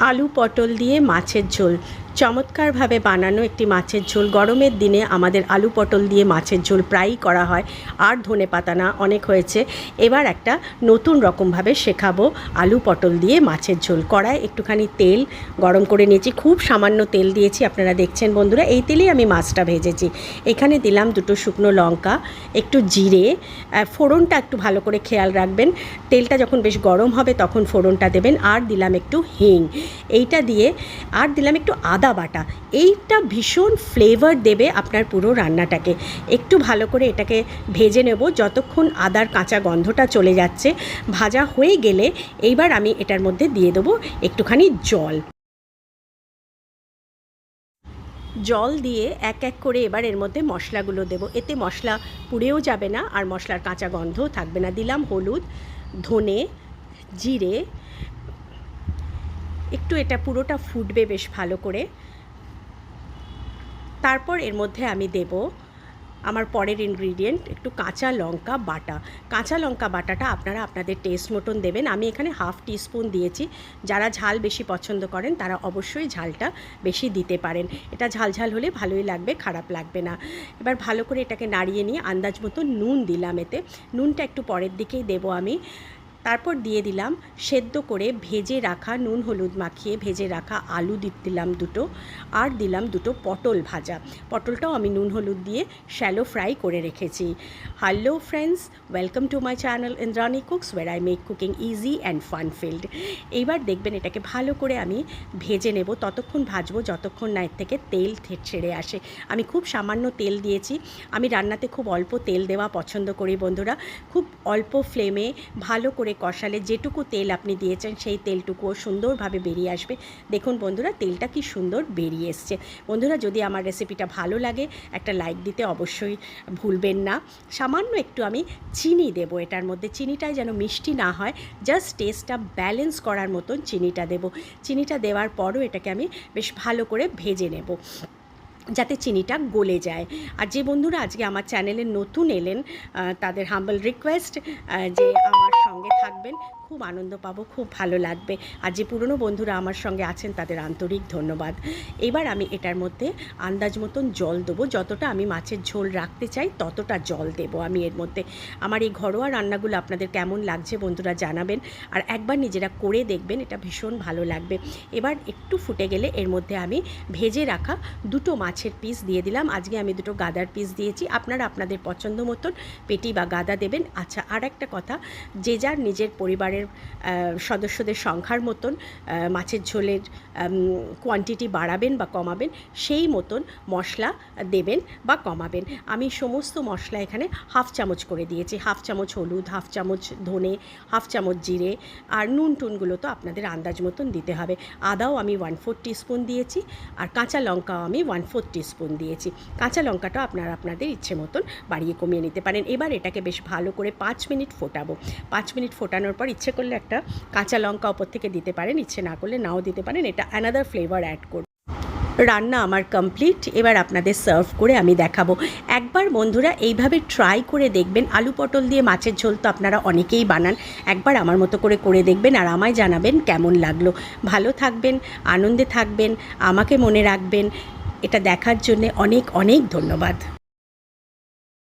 আলু পটল দিয়ে মাছের ঝোল। চমৎকারভাবে বানানো একটি মাছের ঝোল। গরমের দিনে আমাদের আলু পটল দিয়ে মাছের ঝোল প্রায়ই করা হয়। আর ধনে পাতা না, অনেক হয়েছে। এবার একটা নতুন রকমভাবে শেখাবো আলু পটল দিয়ে মাছের ঝোল। কড়ায় একটুখানি তেল গরম করে নিয়েছি। খুব সামান্য তেল দিয়েছি, আপনারা দেখছেন বন্ধুরা। এই তেলেই আমি মাছটা ভেজেছি। এখানে দিলাম দুটো শুকনো লঙ্কা, একটু জিরে ফোড়নটা একটু ভালো করে খেয়াল রাখবেন। তেলটা যখন বেশ গরম হবে তখন ফোড়নটা দেবেন। আর দিলাম একটু হিং। এইটা দিয়ে আর দিলাম একটু আদা বাটা, এইটা ভীষণ ফ্লেভার দেবে আপনার পুরো রান্নাটাকে। একটু ভালো করে এটাকে ভেজে নেব, যতক্ষণ আদার কাঁচা গন্ধটা চলে যাচ্ছে। ভাজা হয়ে গেলে এইবার আমি এটার মধ্যে দিয়ে দেবো একটুখানি জল। জল দিয়ে এক এক করে এবার এর মধ্যে মশলাগুলো দেবো। এতে মশলা পুড়েও যাবে না, আর মশলার কাঁচা গন্ধও থাকবে না। দিলাম হলুদ, ধনে, জিরে একটু এটা পুরোটা ফুটবে বেশ ভালো করে। তারপর এর মধ্যে আমি দেব আমার পরের ইনগ্রিডিয়েন্ট একটু কাঁচা লঙ্কা বাটা। কাঁচা লঙ্কা বাটাটা আপনারা আপনাদের টেস্ট মতন দেবেন। আমি এখানে হাফ টিস্পুন দিয়েছি। যারা ঝাল বেশি পছন্দ করেন, তারা অবশ্যই ঝালটা বেশি দিতে পারেন। এটা ঝাল ঝাল হলে ভালোই লাগবে, খারাপ লাগবে না। এবার ভালো করে এটাকে নাড়িয়ে নিয়ে আন্দাজ মতো নুন দিলাম এতে। নুনটা একটু পরের দিকেই দেবো আমি। তারপর দিয়ে দিলাম সেদ্ধ করে ভেজে রাখা নুন হলুদ মাখিয়ে ভেজে রাখা আলু দিলাম দুটো আর দিলাম দুটো পটল ভাজা। পটলটাও আমি নুন হলুদ দিয়ে শ্যালো ফ্রাই করে রেখেছি। Hello friends welcome to my channel Indrani cooks where I make cooking easy and fun filled এইবার দেখবেন এটাকে ভালো করে আমি ভেজে নেব, ততক্ষণ ভাজবো, যতক্ষণ না এর থেকে তেল ছেড়ে আসে। আমি খুব সামান্য তেল দিয়েছি। আমি রান্নাতে খুব অল্প তেল দেওয়া পছন্দ করি বন্ধুরা। খুব অল্প ফ্লেমে ভালো করে কষালে যেটুকু তেল আপনি দিয়েছেন, সেই তেলটুকুও সুন্দরভাবে বেরিয়ে আসবে। দেখুন বন্ধুরা, তেলটা কি সুন্দর বেরিয়ে এসছে। বন্ধুরা, যদি আমার রেসিপিটা ভালো লাগে, একটা লাইক দিতে অবশ্যই ভুলবেন না। সামান্য একটু আমি চিনি দেবো এটার মধ্যে। চিনিটাই যেন মিষ্টি না হয় জাস্ট টেস্টটা ব্যালেন্স করার মতন চিনিটা দেবো। চিনিটা দেওয়ার পরও এটাকে আমি বেশ ভালো করে ভেজে নেব। যাতে চিনিটা গলে যায়। আর যে বন্ধুরা আজকে আমার চ্যানেলে নতুন এলেন তাদের হাম্বল রিকোয়েস্ট যে আমার সঙ্গে থাকবেন, খুব আনন্দ পাবো, খুব ভালো লাগবে। আর যে পুরনো বন্ধুরা আমার সঙ্গে আছেন, তাদের আন্তরিক ধন্যবাদ। এবার আমি এটার মধ্যে আন্দাজ মতন জল দেবো। যতটা আমি মাছের ঝোল রাখতে চাই, ততটা জল দেবো আমি এর মধ্যে। আমার এই ঘরোয়া রান্নাগুলো আপনাদের কেমন লাগছে বন্ধুরা জানাবেন। আর একবার নিজেরা করে দেখবেন, এটা ভীষণ ভালো লাগবে। এবার একটু ফুটে গেলে এর মধ্যে আমি ভেজে রাখা দুটো মাছের পিস দিয়ে দিলাম। আজকে আমি দুটো গাদার পিস দিয়েছি। আপনারা আপনাদের পছন্দ মতন পেটি বা গাদা দেবেন। আচ্ছা আর একটা কথা, যে যার নিজের পরিবারের সদস্যদের সংখ্যার মতন মাছের ঝোলের কোয়ান্টিটি বাড়াবেন বা কমাবেন, সেই মতন মশলা দেবেন বা কমাবেন। আমি সমস্ত মশলা এখানে হাফ চামচ করে দিয়েছি। হাফ চামচ হলুদ, হাফ চামচ ধনে, হাফ চামচ জিরে আর নুন টুনগুলো তো আপনাদের আন্দাজ মতন দিতে হবে। আদাও আমি ওয়ান ফোর টিস্পুন দিয়েছি আর কাঁচা লঙ্কাও আমি ওয়ান ফোর টিস্পুন দিয়েছি। কাঁচা লঙ্কাটা আপনারা আপনাদের ইচ্ছে মতন বাড়িয়ে কমিয়ে নিতে পারেন। এবার এটাকে বেশ ভালো করে পাঁচ মিনিট ফোটাবো। পাঁচ মিনিট ফোটানোর পর ইচ্ছে করলে একটা কাঁচা লঙ্কা ওপর থেকে দিতে পারেন। ইচ্ছে না করলে নাও দিতে পারেন। এটা অ্যানাদার ফ্লেভার অ্যাড করবে রান্না আমার কমপ্লিট এবার আপনাদের সার্ভ করে আমি দেখাবো। একবার বন্ধুরা এইভাবে ট্রাই করে দেখবেন। আলু পটল দিয়ে মাছের ঝোল তো আপনারা অনেকেই বানান। একবার আমার মতো করে করে দেখবেন আর আমায় জানাবেন কেমন লাগল। ভালো থাকবেন, আনন্দে থাকবেন, আমাকে মনে রাখবেন। এটা দেখার জন্যে অনেক অনেক ধন্যবাদ।